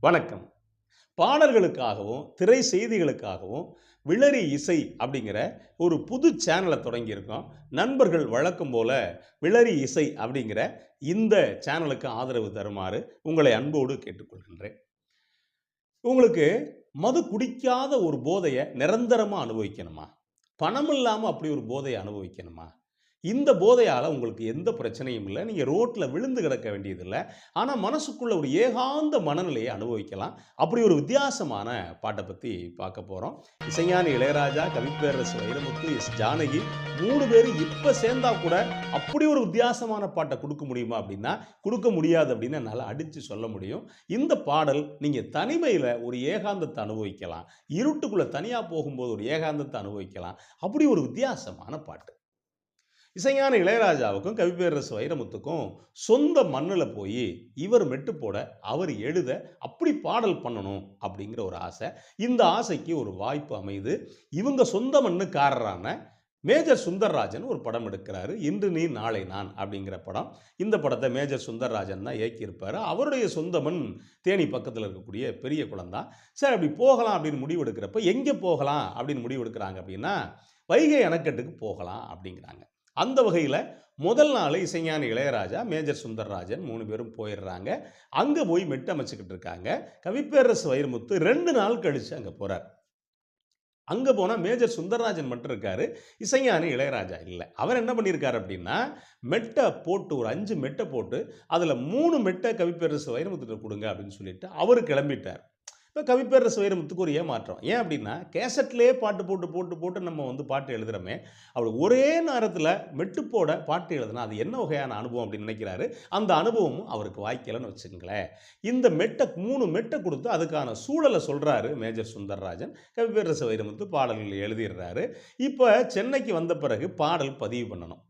வணக்கம். பாடல்களுக்காகவும் திரை செய்திகளுக்காகவும் விளரி இசை அப்படிங்கிற ஒரு புது சேனலை தொடங்கியிருக்கோம். நண்பர்கள் வழக்கம் போல விளரி இசை அப்படிங்கிற இந்த சேனலுக்கு ஆதரவு தருமாறு உங்களை அன்போடு கேட்டுக்கொள்கின்றேன். உங்களுக்கு மது குடிக்காத ஒரு போதையை நிரந்தரமாக அனுபவிக்கணுமா? பணம் இல்லாமல் அப்படி ஒரு போதையை அனுபவிக்கணுமா? இந்த போதையால் உங்களுக்கு எந்த பிரச்சனையும் இல்லை. நீங்கள் ரோட்டில் விழுந்து கிடக்க வேண்டியதில்லை. ஆனால் மனசுக்குள்ள ஒரு ஏகாந்த மனநிலையை அனுபவிக்கலாம். அப்படி ஒரு வித்தியாசமான பாட்டை பற்றி பார்க்க போகிறோம் இசைஞானி இளையராஜா கவிப்பேரரசு வைரமுத்து எஸ் ஜானகி மூணு பேரும் இப்போ சேர்ந்தா கூட அப்படி ஒரு வித்தியாசமான பாட்டை கொடுக்க முடியுமா அப்படின்னா கொடுக்க முடியாது அப்படின்னு என்னால் அடித்து சொல்ல முடியும். இந்த பாடல் நீங்கள் தனிமையில் ஒரு ஏகாந்தத்தை அனுபவிக்கலாம். இருட்டுக்குள்ளே தனியாக போகும்போது ஒரு ஏகாந்தத்தை அனுபவிக்கலாம். அப்படி ஒரு வித்தியாசமான பாட்டு. இசைஞான இளையராஜாவுக்கும் கவிப்பேரரசு வைரமுத்துக்கும் சொந்த மண்ணில் போய் இவர் மெட்டு போட அவர் எழுத அப்படி பாடல் பண்ணணும் அப்படிங்கிற ஒரு ஆசை. இந்த ஆசைக்கு ஒரு வாய்ப்பு அமைது இவங்க சொந்த மண்ணுக்காரரான மேஜர் சுந்தர்ராஜன் ஒரு படம் எடுக்கிறாரு. இன்று நீ நாளை நான் அப்படிங்கிற படம். இந்த படத்தை மேஜர் சுந்தர்ராஜன் தான் இயக்கியிருப்பார். அவருடைய சொந்த மண் தேனி பக்கத்தில் இருக்கக்கூடிய பெரிய குளம் சார் சரி அப்படி போகலாம் அப்படின்னு முடிவு எடுக்கிறப்ப எங்கே போகலாம் அப்படின்னு முடிவு எடுக்கிறாங்க அப்படின்னா வைகை அணைக்கட்டுக்கு போகலாம் அப்படிங்கிறாங்க. அந்த வகையில் முதல் நாள் இசைஞானி இளையராஜா மேஜர் சுந்தர்ராஜன் மூணு பேரும் போயிடுறாங்க. அங்கே போய் மெட்டு அமைச்சுக்கிட்டு இருக்காங்க. கவிப்பேரரசு வைரமுத்து ரெண்டு நாள் கழித்து அங்கே போகிறார் அங்கே போனால் மேஜர் சுந்தரராஜன் மட்டும் இருக்காரு இசைஞானி இளையராஜா இல்லை. அவர் என்ன பண்ணியிருக்காரு அப்படின்னா மெட்டை போட்டு ஒரு அஞ்சு மெட்டை போட்டு அதில் மூணு மெட்டை கவிப்பேரரசு வைரமுத்துட்டு கொடுங்க அப்படின்னு சொல்லிட்டு அவர் கிளம்பிட்டார். இப்போ கவிப்பேரரசு வைரமுத்துக்கு ஒரு ஏமாற்றம் ஏன் அப்படின்னா கேசட்லேயே பாட்டு போட்டு போட்டு போட்டு நம்ம வந்து பாட்டு எழுதுகிறோமே அவர் ஒரே நேரத்தில் மெட்டுப்போட பாட்டு எழுதுனா அது என்ன வகையான அனுபவம் அப்படின்னு நினைக்கிறாரு? அந்த அனுபவமும் அவருக்கு வாய்க்கலன்னு வச்சுங்களேன் இந்த மெட்டை மூணு மெட்டை கொடுத்து அதுக்கான சூழலை சொல்கிறாரு மேஜர் சுந்தர்ராஜன். கவிப்பேரரசு வைரமுத்து பாடல்கள் எழுதிடுறாரு. இப்போ சென்னைக்கு வந்த பிறகு பாடல் பதிவு பண்ணணும்.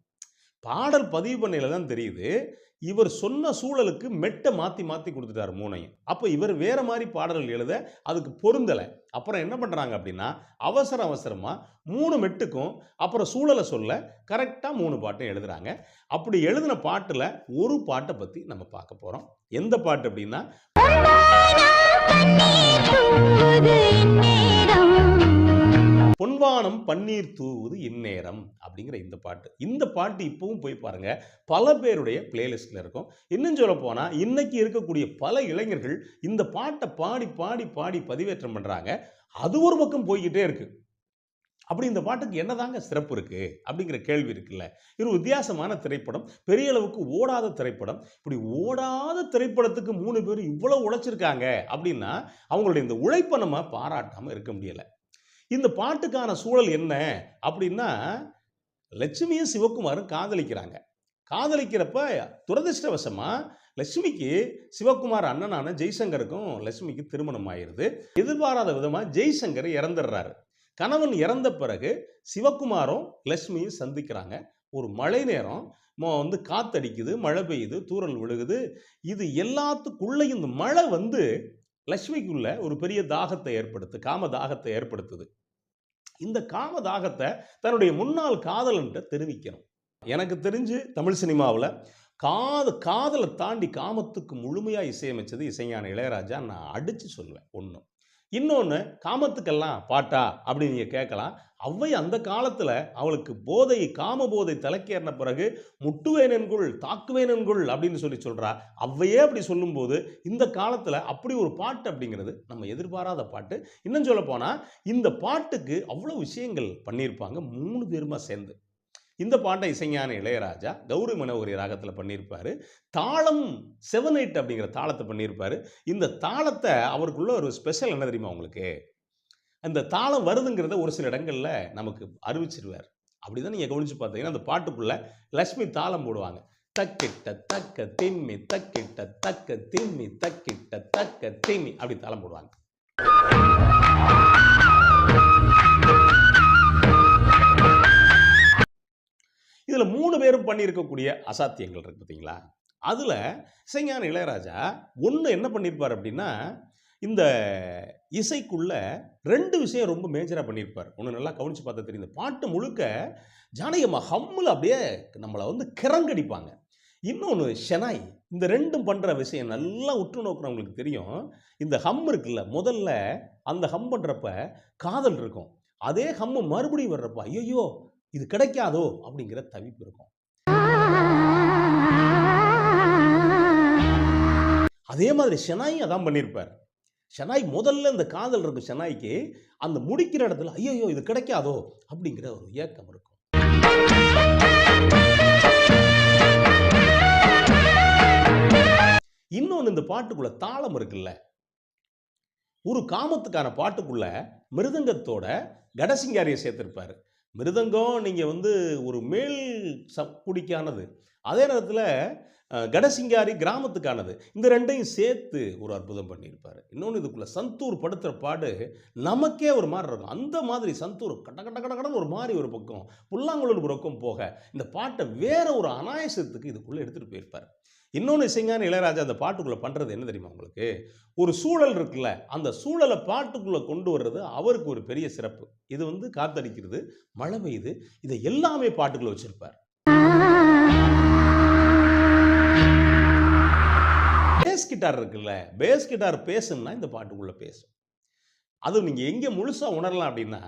பாடல் பதிவு பண்ணையில் தான் தெரியுது இவர் சொன்ன சூழலுக்கு மெட்டை மாற்றி மாற்றி கொடுத்துட்டாரு மூணையும். அப்போ இவர் வேறு மாதிரி பாடல்கள் எழுத அதுக்கு பொருந்தலை. அப்புறம் என்ன பண்ணுறாங்க அப்படின்னா அவசர அவசரமாக மூணு மெட்டுக்கும் அப்புறம் சூழலை சொல்ல கரெக்டாக மூணு பாட்டும் எழுதுறாங்க. அப்படி எழுதின பாட்டில் ஒரு பாட்டை பற்றி நம்ம பார்க்க போகிறோம் எந்த பாட்டு அப்படின்னா பொன்வானம் பன்னீர் தூவுது இந்நேரம் அப்படிங்கிற இந்த பாட்டு. இந்த பாட்டு இப்பவும் போய் பாருங்க. பல பேருடைய பிளேலிஸ்டில் இருக்கும். இன்னும் சொல்ல போனால் இன்னைக்கு இருக்கக்கூடிய பல இளைஞர்கள் இந்த பாட்டை பாடி பாடி பாடி பதிவேற்றம் பண்ணுறாங்க அது ஒரு பக்கம் போய்கிட்டே இருக்கு. அப்படி இந்த பாட்டுக்கு என்னதாங்க சிறப்பு இருக்குது அப்படிங்கிற கேள்வி இருக்குல்ல. இது வித்தியாசமான திரைப்படம். பெரிய அளவுக்கு ஓடாத திரைப்படம். இப்படி ஓடாத திரைப்படத்துக்கு மூணு பேர் இவ்வளோ உழைச்சிருக்காங்க அப்படின்னா அவங்களுடைய இந்த உழைப்பை நம்ம பாராட்டாமல் இருக்க முடியலை. இந்த பாட்டுக்கான சூழல் என்ன அப்படின்னா லட்சுமியும் சிவகுமாரும் காதலிக்கிறாங்க. காதலிக்கிறப்ப துரதிருஷ்டவசமாக லட்சுமிக்கு சிவகுமார் அண்ணனான ஜெய்சங்கருக்கும் லட்சுமிக்கு திருமணம் ஆயிருது. எதிர்பாராத விதமாக ஜெய்சங்கர் இறந்துடுறாரு. கணவன் இறந்த பிறகு சிவகுமாரும் லட்சுமியும் சந்திக்கிறாங்க. ஒரு மழை நேரம் மோ- வந்து காத்தடிக்குது மழை பெய்யுது தூரல் விழுகுது. இது எல்லாத்துக்குள்ளேயும் இந்த மழை வந்து லட்சுமிக்குள்ள ஒரு பெரிய தாகத்தை ஏற்படுத்து காம தாகத்தை ஏற்படுத்துது. இந்த காம தாகத்தை தன்னுடைய முன்னாள் காதலன்ட்ட தெரிவிக்கணும். எனக்கு தெரிஞ்சு தமிழ் சினிமாவில் காது காதலை தாண்டி காமத்துக்கு முழுமையாக இசையமைச்சது இசைஞான இளையராஜா. நான் அடித்து சொல்லுவேன் ஒன்று இன்னொன்று காமத்துக்கெல்லாம் பாட்டா அப்படின்னு நீங்கள் கேட்கலாம். அவ்வை அந்த காலத்தில் அவளுக்கு போதை காம போதை தலைக்கேறின பிறகு முட்டுவேனென்குள் தாக்குவேனென்குள் அப்படின்னு சொல்லி சொல்கிறா அவ்வையே அப்படி சொல்லும்போது இந்த காலத்தில் அப்படி ஒரு பாட்டு அப்படிங்கிறது நம்ம எதிர்பாராத பாட்டு. இன்னும் சொல்ல போனால் இந்த பாட்டுக்கு அவ்வளோ விஷயங்கள் பண்ணியிருப்பாங்க மூணு பேருமா சேர்ந்து. இந்த பாட்டை இசைஞான இளையராஜா கௌரி மனோகரி ராகத்தில் பண்ணியிருப்பாரு தாளம் செவன் எயிட் அப்படிங்கிற தாளத்தை பண்ணியிருப்பார் இந்த தாளத்தை அவருக்குள்ள ஒரு ஸ்பெஷல் என்ன தெரியுமா உங்களுக்கு? அந்த தாளம் வருதுங்கிறத ஒரு சில இடங்களில் நமக்கு அறிவிச்சிருவார். அப்படிதான் நீங்கள் கவனிச்சு பார்த்தீங்கன்னா அந்த பாட்டுக்குள்ளே லக்ஷ்மி தாளம் போடுவாங்க. தக்கிட்ட தக்க திம்மி தக்கிட்ட தக்க திம்மி தக்கிட்ட தக்க திம்மி அப்படி தாளம் போடுவாங்க. இதில் மூணு பேரும் பண்ணியிருக்கக்கூடிய அசாத்தியங்கள் இருக்கு பார்த்தீங்களா அதில் இசைஞான இளையராஜா ஒன்று என்ன பண்ணியிருப்பார் அப்படின்னா இந்த இசைக்குள்ள ரெண்டு விஷயம் ரொம்ப மேஜராக பண்ணியிருப்பார் ஒன்று நல்லா கவனித்து பார்த்தா தெரியும். இந்த பாட்டு முழுக்க ஜானகியம்மா ஹம்மில் அப்படியே நம்மளை வந்து கிறங்கடிப்பாங்க. இன்னொன்று ஷெனாய் இந்த ரெண்டும் பண்ணுற விஷயம் நல்லா உற்று நோக்குறவங்களுக்கு தெரியும். இந்த ஹம் இருக்குல்ல முதல்ல அந்த ஹம் பண்ணுறப்ப காதல் இருக்கும். அதே ஹம்மு மறுபடியும் வர்றப்ப ஐயோ இது கிடைக்காதோ அப்படிங்கிற தவிப்பு இருக்கும். அதே மாதிரி ஷெனாயும் அதான் பண்ணியிருப்பார் ஷெனாய் முதல்ல இந்த காதல் இருக்கும் ஷெனாய்க்கு அந்த முடிக்கிற இடத்துல ஐயோ இது கிடைக்காதோ அப்படிங்கிற ஒரு ஏக்கம் இருக்கும். இன்னொன்று இந்த பாட்டுக்குள்ள தாளம் இருக்குல்ல? ஒரு காமத்துக்கான பாட்டுக்குள்ள மிருதங்கத்தோட கடசிங்காரியை சேர்த்திருப்பாரு. மிருதங்கம் நீங்கள் வந்து ஒரு மேல் சப் குடிக்கானது அதே நேரத்தில் கடசிங்காரி கிராமத்துக்கானது. இந்த ரெண்டையும் சேர்த்து ஒரு அற்புதம் பண்ணியிருப்பார். இன்னொன்று இதுக்குள்ள சந்தூர் படுத்துகிற பாடு நமக்கே ஒரு மாதிரி இருக்கும். அந்த மாதிரி சந்தூர் கட்ட கட்ட கட்ட கடன் ஒரு மாதிரி ஒரு பக்கம் புல்லாங்குழல் ஒரு பக்கம் போக இந்த பாட்டை வேற ஒரு அனாயசத்துக்கு இதுக்குள்ளே எடுத்துகிட்டு போயிருப்பார். இன்னொன்று இசைஞான இளையராஜா அந்த பாட்டுக்குள்ளே பண்ணுறது என்ன தெரியுமா உங்களுக்கு? ஒரு சூழல் இருக்குல்ல அந்த சூழலை பாட்டுக்குள்ளே கொண்டு வர்றது அவருக்கு ஒரு பெரிய சிறப்பு. இது வந்து காத்தடிக்கிறது மழை பெய்யுது இதை எல்லாமே பாட்டுக்குள்ளே வச்சுருப்பார். கிட்டார் இருக்குல்ல பேஸ் கிட்டார் பேசுன்னா இந்த பாட்டுக்குள்ளே பேசும். அது நீங்கள் எங்கே முழுசாக உணரலாம் அப்படின்னா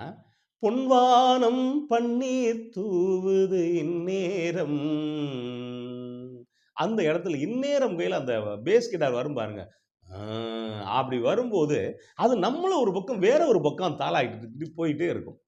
பொன்வானம் பன்னீர் தூவுது இந்நேரம். அந்த இடத்துல இந்நேரம் கையில் அந்த பேஸ் கிட்டார் வரும் பாருங்க. அப்படி வரும்போது அது நம்மளும் ஒரு பக்கம் வேற ஒரு பக்கம் தாளாயிட்டு போயிட்டே இருக்கும்.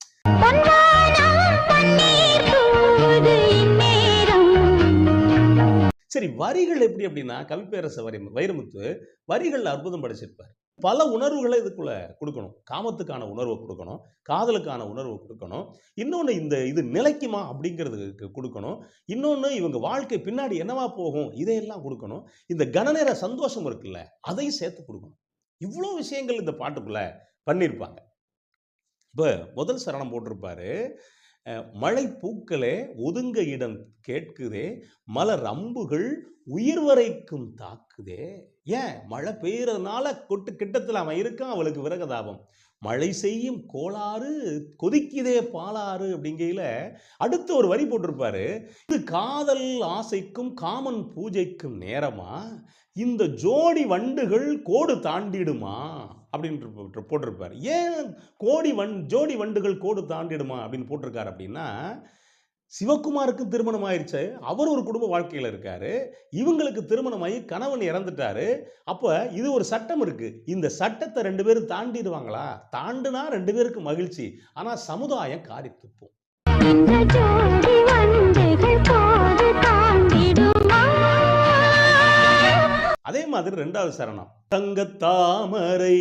சரி வரிகள் எப்படி அப்படின்னா கவிப்பேரச வரி வைரமுத்து வரிகள் அற்புதம் படைச்சிருப்பார். பல உணர்வுகளை இதுக்குள்ள கொடுக்கணும். காமத்துக்கான உணர்வை கொடுக்கணும். காதலுக்கான உணர்வை கொடுக்கணும். இன்னொன்று இந்த இது நிலைக்குமா அப்படிங்கிறதுக்கு கொடுக்கணும். இன்னொன்று இவங்க வாழ்க்கை பின்னாடி என்னவா போகும் இதையெல்லாம் கொடுக்கணும். இந்த கனநேர சந்தோஷம் இருக்குல்ல அதையும் சேர்த்து கொடுக்கணும். இவ்வளோ விஷயங்கள் இந்த பாட்டுக்குள்ள பண்ணியிருப்பாங்க இப்போ முதல் சரணம் போட்டிருப்பாரு. மழை பூக்களே ஒதுங்க இடம் கேட்குதே மலர் அம்புகள் உயிர் வரைக்கும் தாக்குதே. ஏன்? மழை பெய்யறதுனால கொட்டு கிட்டத்தில் அவன் இருக்கான் அவளுக்கு விரகதாபம். மழை செய்யும் கோளாறு கொதிக்குதே பாலாறு அப்படிங்கையில் அடுத்து ஒரு வரி போட்டிருப்பாரு. இது காதல் ஆசைக்கும் காமன் பூஜைக்கும் நேரமா? இந்த ஜோடி வண்டுகள் கோடு தாண்டிடுமா? அப்படின்ட்டு போட்டிருப்பார் போட்டிருப்பாரு. ஏன் கோடி வண் ஜோடி வண்டுகள் கோடு தாண்டிடுமா அப்படின்னு போட்டிருக்காரு அப்படின்னா சிவகுமாருக்கு திருமணம் ஆயிடுச்சு அவர் ஒரு குடும்ப வாழ்க்கையில் இருக்காரு. இவங்களுக்கு திருமணமாகி கணவன் இறந்துட்டாரு. அப்போ இது ஒரு சட்டம் இருக்கு. இந்த சட்டத்தை ரெண்டு பேரும் தாண்டிடுவாங்களா? தாண்டுனா ரெண்டு பேருக்கு மகிழ்ச்சி. ஆனால் சமுதாயம் காரி துப்பும். மாதிரி ரெண்டாவது சரணம். தங்க தாமரை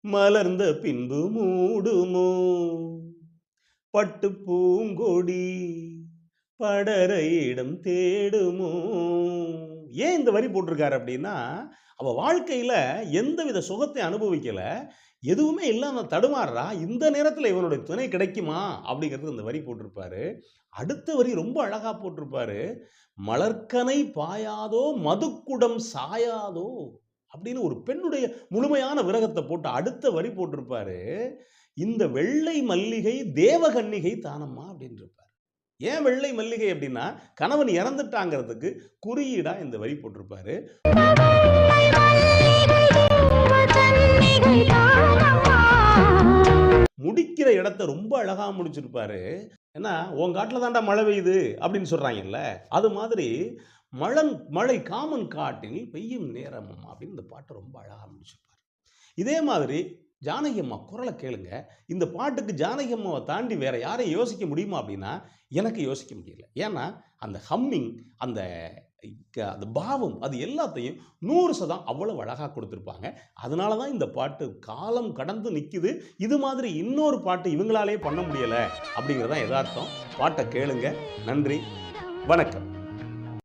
மலர்ந்த பின்பு மூடுமோ? பட்டு பூங்கொடி படர இடம் தேடுமோ? ஏன் இந்த வரி போட்டிருக்காரு அப்படின்னா அவ வாழ்க்கையில எந்தவித சுகத்தை அனுபவிக்கல. எதுவுமே இல்லாம தடுமாறுறா? இந்த நேரத்தில் இவனுடைய துணை கிடைக்குமா? அப்படிங்கிறது இந்த வரி போட்டிருப்பாரு. அடுத்த வரி ரொம்ப அழகா போட்டிருப்பாரு. மலர்க்கனை பாயாதோ மதுக்குடம் சாயாதோ அப்படின்னு ஒரு பெண்ணுடைய முழுமையான விரகத்தை போட்டு அடுத்த வரி போட்டிருப்பாரு. இந்த வெள்ளை மல்லிகை தேவகன்னிகை தானம்மா அப்படின்னு இருப்பார் ஏன் வெள்ளை மல்லிகை அப்படின்னா கணவன் இறந்துட்டாங்கிறதுக்கு குறியீடா இந்த வரி போட்டிருப்பாரு. முடிக்கிற இடத்த ரொம்ப அழகாக முடிச்சிருப்பாரு. ஏன்னா உன் காட்டில் தாண்டா மழை பெய்யுது அப்படின்னு சொல்கிறாங்கல்ல அது மாதிரி மழன் மழை காமன் காட்டில் பெய்யும் நேரம் அப்படின்னு இந்த பாட்டை ரொம்ப அழகாக முடிச்சிருப்பார். இதே மாதிரி ஜானகி அம்மா குரலை கேளுங்க. இந்த பாட்டுக்கு ஜானகி அம்மாவை தாண்டி வேற யாரையும் யோசிக்க முடியுமா அப்படின்னா எனக்கு யோசிக்க முடியல. ஏன்னா அந்த ஹம்மிங் அந்த அந்த பாவம் அது எல்லாத்தையும் நூறு சதம் அவ்வளவு அழகாக கொடுத்துருப்பாங்க. அதனால தான் இந்த பாட்டு காலம் கடந்து நிற்குது இது மாதிரி இன்னொரு பாட்டு இவங்களாலே பண்ண முடியலை அப்படிங்கிறது தான் பாட்டை கேளுங்க. நன்றி. வணக்கம்.